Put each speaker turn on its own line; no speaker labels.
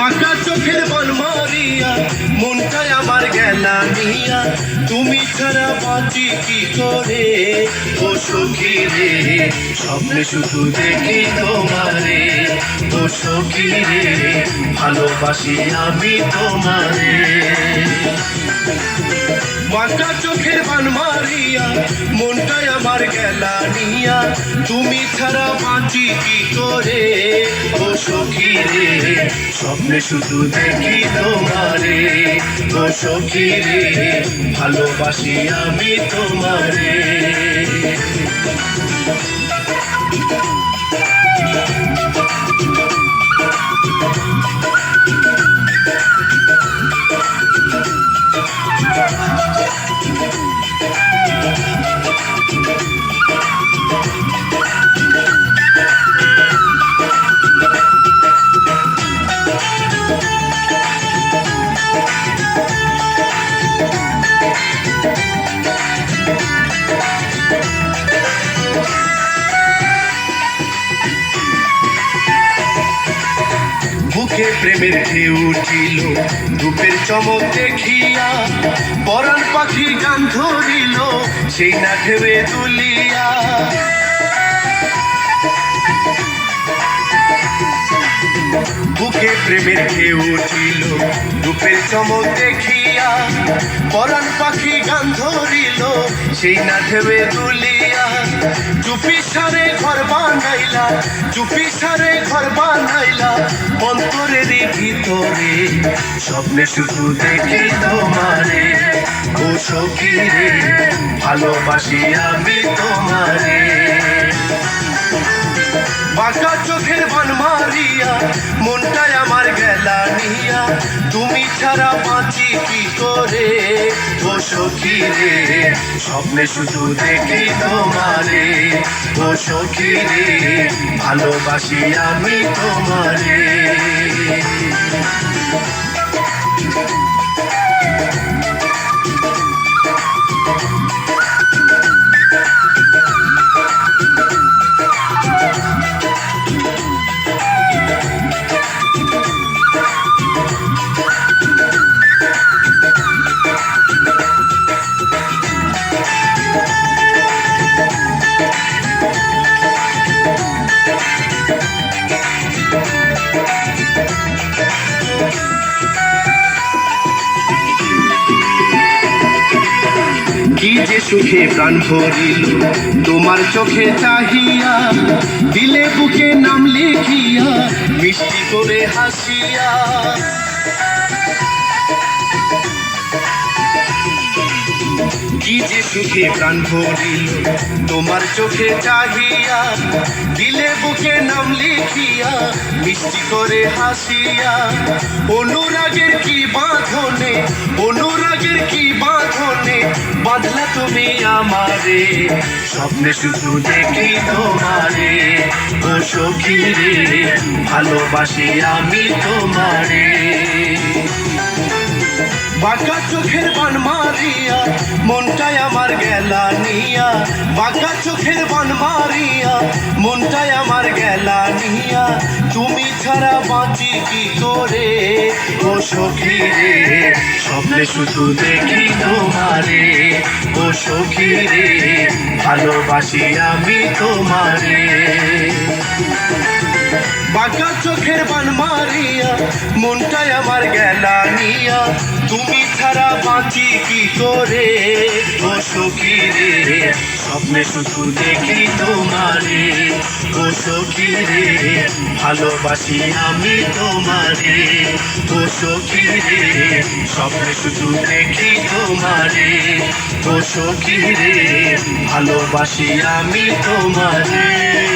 বাঁকা চোখের বান মারিয়া মনটাই আমার গেলা নিয়া। তুমি ছাড়া বাঁচি কি করে? ও সখী রে, স্বপ্নে শুধু দেখি তোমারে। ও সখী রে, ভালোবাসি আমি তোমারে। বাঁকা চোখের বান মারিয়া মনটাই আমার গেলা নিয়া। তুমি ছাড়া বাঁচি কি করে? ও সখী রে স্বপ্নে শুধু দেখি তোমারে। ও সখী রে ভালোবাসি আমি তোমারে। বুকে প্রেমের ঢেউ উঠিল, রূপের চমক দেখিয়া পরাণ পাখি গান ধরিল, সেই না ঢেবে দুলিয়া। বুকে প্রেমের ঢেউ উঠিল, রূপের চমক দেখিয়া পরাণ পাখি গান ধরিল সেই না ঢেবে দুলিয়া, চুপি সারে ঘর বানাইলা, চুপি সারে ঘর বানাইলা অন্তরের ভিতরে স্বপ্নে শুধু দেখি তোমারে। ও সখী রে, ভালোবাসি আমি তোমারে ছাড়া বাঁচি কি করে? ও সখী রে, স্বপ্নে শুধু দেখি তোমারে। ও সখী রে, ভালোবাসি আমি তোমারে। সুখে প্রাণ ভরিল। তোমার চোখে চাহিয়া, দিলে বুকে নাম লিখিয়া, মিষ্টি করে হাসিয়া। কি যে সুখে প্রাণ ভরিল, তোমার চোখে চাহিয়া, দিলে বুকে নাম লিখিয়া, মিষ্টি করে হাসিয়া। অনুরাগের কি বাঁধনে বাঁধলা তুমি আমারে। স্বপ্নে শুধু দেখি তোমারে। ও ভালোবাসি আমি তোমারে। বাঁকা চোখের বান মারিয়া মনটাই আমার গেলা নিয়া, বাঁকা চোখের বান মারিয়া, মনটাই আমার গেলা নিয়া। তুমি ছাড়া বাঁচি কি করে? ও সখী রে, স্বপ্নে শুধু দেখি তোমারে। ও সখী রে, ভালোবাসি আমি তোমারে। বাঁকা চোখের বান মারিয়া, মনটাই আমার গেলা নিয়া। তুমি ছাড়া বাঁচি কি করে? ও রে? স্বপ্নে শুধু দেখি তোমারে। ও সখী রে? ভালোবাসি আমি তোমারে। ও সখী রে? স্বপ্নে শুধু দেখি তোমারে। ও সখী রে? ভালোবাসি আমি তোমারে।